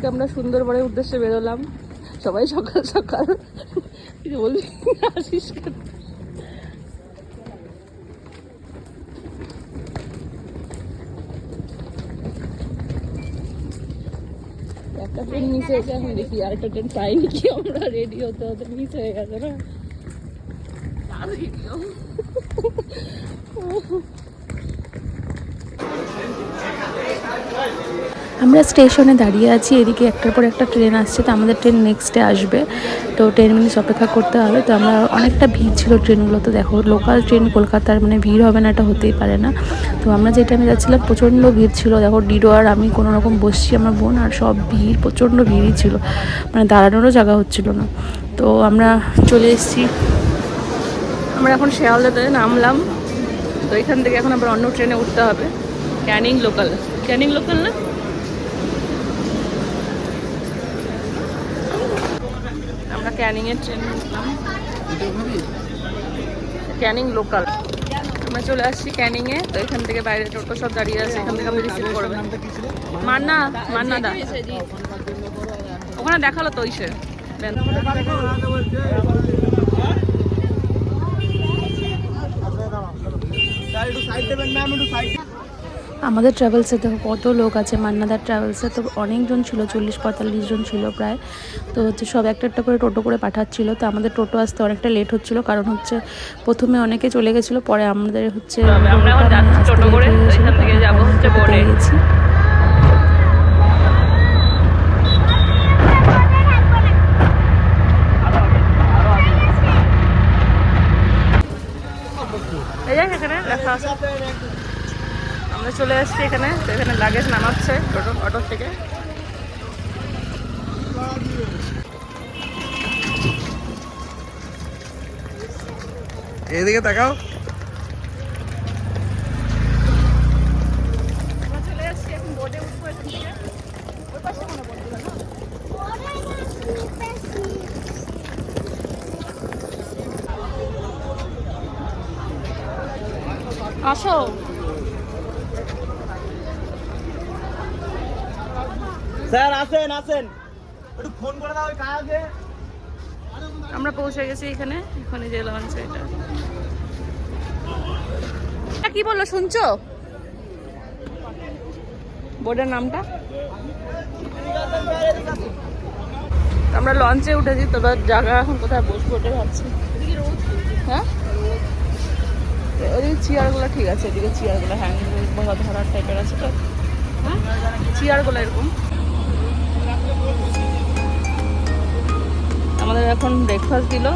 আজকে আমরা সুন্দরবনের উদ্দেশ্যে বেরোলাম। সবাই সকাল সকাল। বলবি আসিস একটা ট্রেন মিস হয়েছে এখন দেখি আর একটা ট্রেন পাইনি কি আমরা রেডি হতে হতে মিস হয়ে গেছে না। আর আমরা স্টেশনে দাঁড়িয়ে আছি, এদিকে একটার পর একটা ট্রেন আসছে, তো আমাদের ট্রেন নেক্সটে আসবে। তো টেন মিনিটস অপেক্ষা করতে হবে, তো আমরা অনেকটা ভিড় ছিল ট্রেনগুলো তো দেখো লোকাল ট্রেন কলকাতার মানে ভিড় হবে না, এটা হতেই পারে না। তো আমরা যে টাইমে যাচ্ছিলাম, প্রচণ্ড ভিড় ছিল, দেখো ডিডো আর আমি কোনো রকম বসছি, আমার বোন আর সব ভিড়, প্রচণ্ড ভিড়ই ছিল মানে দাঁড়ানোরও জায়গা হচ্ছিল না। তো আমরা চলে এসেছি। আমরা এখন শিয়ালদাতে নামলাম, তো এখান থেকে এখন আবার অন্য ট্রেনে উঠতে হবে। ক্যানিং লোকাল ক্যানিং লোকাল না? আমরা ক্যানিং এর ট্রেন ক্যানিং লোকাল আমরা চলে আসছি ক্যানিং এ, তো এখান থেকে বাইরে টোটো সব দাঁড়িয়ে আছে, এখান থেকে আমি রিসিভ করবে। মান্না মান্না দা। ওখানে দেখাল তো ইসে। আমাদের ট্রাভেলসে দেখো কত লোক আছে মান্নাদার ট্রাভেলসে তো অনেকজন ছিল চল্লিশ পঁয়তাল্লিশ জন ছিল প্রায় তো হচ্ছে সব একটা একটা করে টোটো করে পাঠাচ্ছিল তো আমাদের টোটো আসতে অনেকটা লেট হচ্ছিল কারণ হচ্ছে প্রথমে অনেকে চলে গেছিল পরে আমাদের হচ্ছে টোটো করে, এখান থেকে যাব হচ্ছে। গেছি। এই আছে আমরা চলে আসছি এখানে। তো এখানে লাগেজ নামাচ্ছে টোটো অটো থেকে। এদিকে তাকাও। আমরা চলে আসছি এখন বোর্ডে উঠবো এখান থেকে ওই পাশে কোনো বোর্ড দিল না আসো স্যার, আসেন আসেন। একটু ফোন করে দাও কাজে আমরা পৌঁছে গেছি এখানে, এখন যে লঞ্চ এটা। কি বলল, শুনছো? বোর্ডের নামটা? আমরা লঞ্চে উঠেছি, তো এবার জায়গা এখন কোথায় বসবো ওটা ভাবছি। হ্যাঁ? ওই চেয়ারগুলো ঠিক আছে, এদিকে চেয়ারগুলো হ্যাং ধরার টাইপের আছে তো। হ্যাঁ? চেয়ারগুলো এরকম। আমাদের এখন ব্রেকফাস্ট দিল।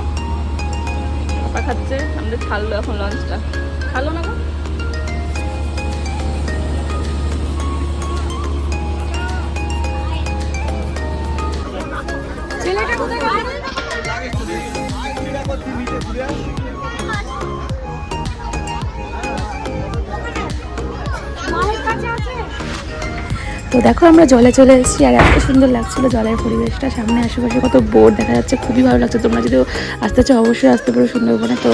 খাচ্ছে আমাদের ছাড়লো এখন লঞ্চটা খালো না তো দেখো আমরা জলে চলে এসেছি আর এত সুন্দর লাগছিল জলের পরিবেশটা। সামনে আশেপাশে কত বোর্ড দেখা যাচ্ছে, খুবই ভালো লাগছে। তোমরা যদি আসতে চাও, অবশ্যই আসতে পারো সুন্দরবনে। তো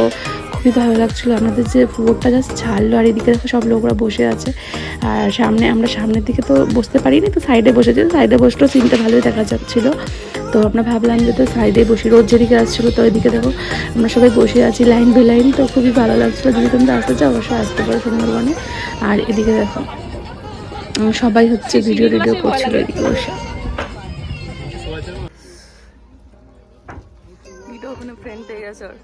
খুবই ভালো লাগছিল। আমাদের যে বোর্ডটা জাস্ট ছাড়লো আর এদিকে দেখো সব লোকরা বসে আছে। আর সামনে আমরা সামনের দিকে তো বসতে পারিনি, তো সাইডে বসেছি। সাইডে বসলেও সিনটা ভালোই দেখা যাচ্ছিল। তো আমরা ভাবলাম যে তো সাইডে বসি রোদ যেদিকে আসছিল তো ওইদিকে দেখো আমরা সবাই বসে আছি লাইন বাই লাইন তো খুবই ভালো লাগছিল। যদি তোমরা আসতে চাও, অবশ্যই আসতে পারো সুন্দরবনে। আর এদিকে দেখো সবাই হচ্ছে ভিডিও টিডিও করছিল এদিকে বসে। ফ্রেন্ড গেছে ওর।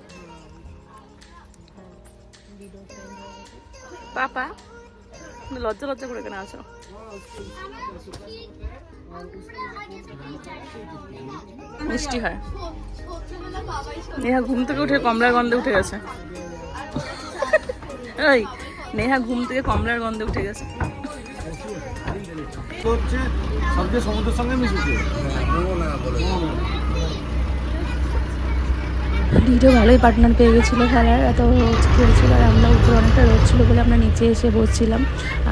পাপা লজ্জা করে আছো। মিষ্টি হয়। নেহা ঘুম থেকে উঠে কমলার গন্ধে উঠে গেছে। ওই নেহা ঘুম থেকে কমলার গন্ধে উঠে গেছে। হচ্ছে সবচেয়ে সমুদ্রের সঙ্গে মিশেছে। ভিডিও ভালোই পার্টনার পেয়ে গেছিল খেলার, এত খেলছিল আর আমরা উপরে অনেকটা রোদ ছিল বলে আমরা নিচে এসে বসছিলাম।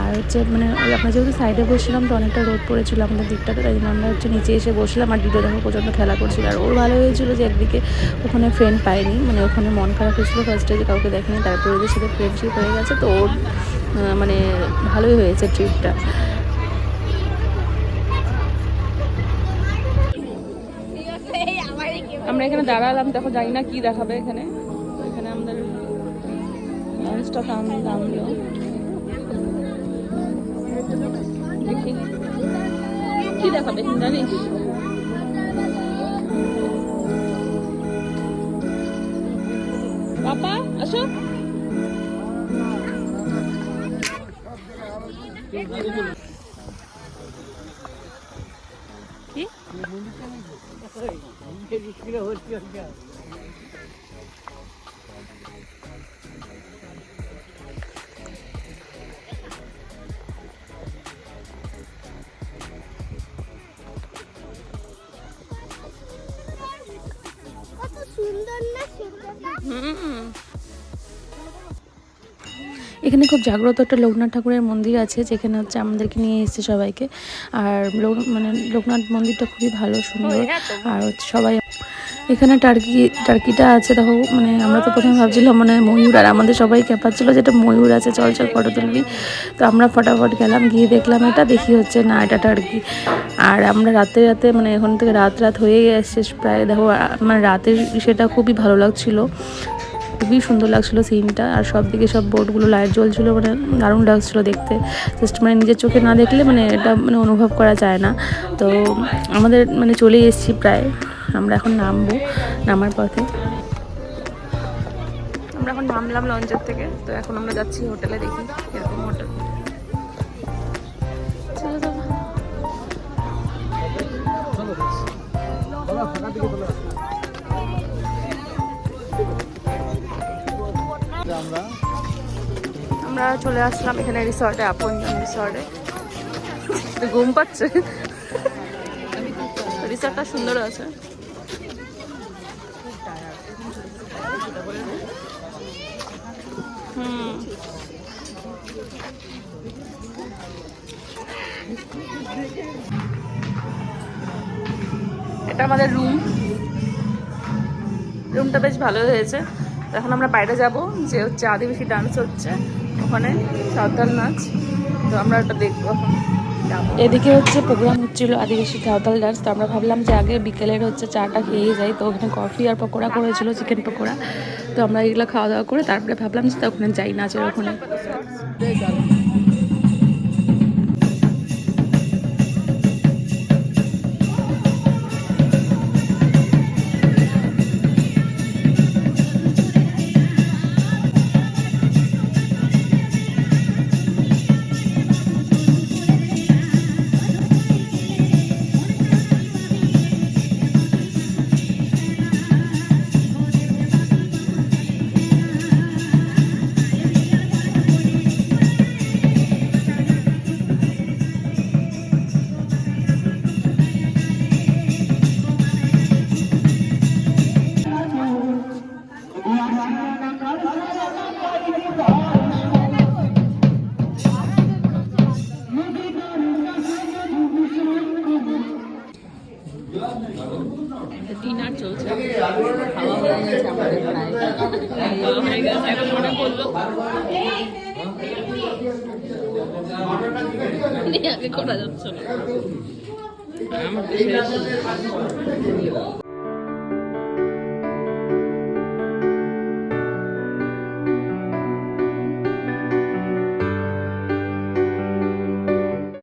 আর হচ্ছে মানে আমরা যেহেতু সাইডে বসছিলাম তো অনেকটা রোদ পড়েছিল আমাদের দিকটাতে, তাই জন্য আমরা হচ্ছে নিচে এসে বসলাম আর ডিডো দেখো প্রচণ্ড খেলা করছিল। আর ওর ভালো হয়েছিল যে একদিকে ওখানে ফ্রেন্ড পায়নি মানে ওখানে মন খারাপ হয়েছিল ফার্স্টে যে কাউকে দেখেনি, তারপরে ওদের সাথে ফ্রেন্ডশিপ হয়ে গেছে, তো ওর মানে ভালোই হয়েছে ট্রিপটা। আমরা এখানে দাঁড়ালাম, দেখো জানি না কি দেখাবে এখানে। এখানে আমাদের থামলো দেখি। কি দেখাবে জানিস পাপা আসো। কি সুন্দর না সুন্দরটা হুম। এখানে খুব জাগ্রত একটা লোকনাথ ঠাকুরের মন্দির আছে যেখানে হচ্ছে আমাদেরকে নিয়ে এসেছে সবাইকে। আর লোক- মানে লোকনাথ মন্দিরটা খুবই ভালো সুন্দর। আর হচ্ছে সবাই এখানে টার্কি টার্কিটা আছে দেখো মানে আমরা তো প্রথমে ভাবছিলাম মানে ময়ূর আর আমাদের সবাই ক্যাপাচ্ছিল যে এটা ময়ূর আছে চল চল ফটো তুলবি। তো আমরা ফটাফট গেলাম গিয়ে দেখলাম এটা দেখি হচ্ছে না এটা টার্কি। আর আমরা রাতে রাতে মানে এখন থেকে রাত রাত হয়ে গেছে প্রায় দেখো মানে রাতের সেটা খুবই ভালো লাগছিল। খুবই সুন্দর লাগছিল সিনটা আর সব দিকে সব বোর্ডগুলো লাইট জ্বলছিলো মানে দারুণ লাগছিল দেখতে। জাস্ট মানে নিজের চোখে না দেখলে মানে এটা মানে অনুভব করা যায় না। তো আমাদের মানে চলে এসেছি প্রায়। আমরা এখন নামবো, নামার পথে। আমরা এখন নামলাম লঞ্চের থেকে। তো এখন আমরা যাচ্ছি হোটেলে দেখি এরকম চলে আসলাম এখানে রিসর্টে আপনজন রিসর্টে ঘুম পাচ্ছে। রিসর্টটা সুন্দর আছে। হুম। এটা আমাদের রুম রুমটা বেশ ভালো হয়েছে। এখন আমরা বাইরে যাব, যে হচ্ছে আদিবাসী ডান্স হচ্ছে। ওখানে সাঁওতাল নাচ। তো আমরা ওটা দেখব এদিকে হচ্ছে প্রোগ্রাম হচ্ছিল আদিবাসী সাঁওতাল ডান্স তো আমরা ভাবলাম যে আগে বিকেলের হচ্ছে চাটা খেয়ে যাই। তো ওখানে কফি আর পকোড়া করেছিল, চিকেন পকোড়া। তো আমরা এগুলো খাওয়া দাওয়া করে তারপরে ভাবলাম যে ওখানে যাই নাচের ওখানে। আগে করা যাচ্ছে না।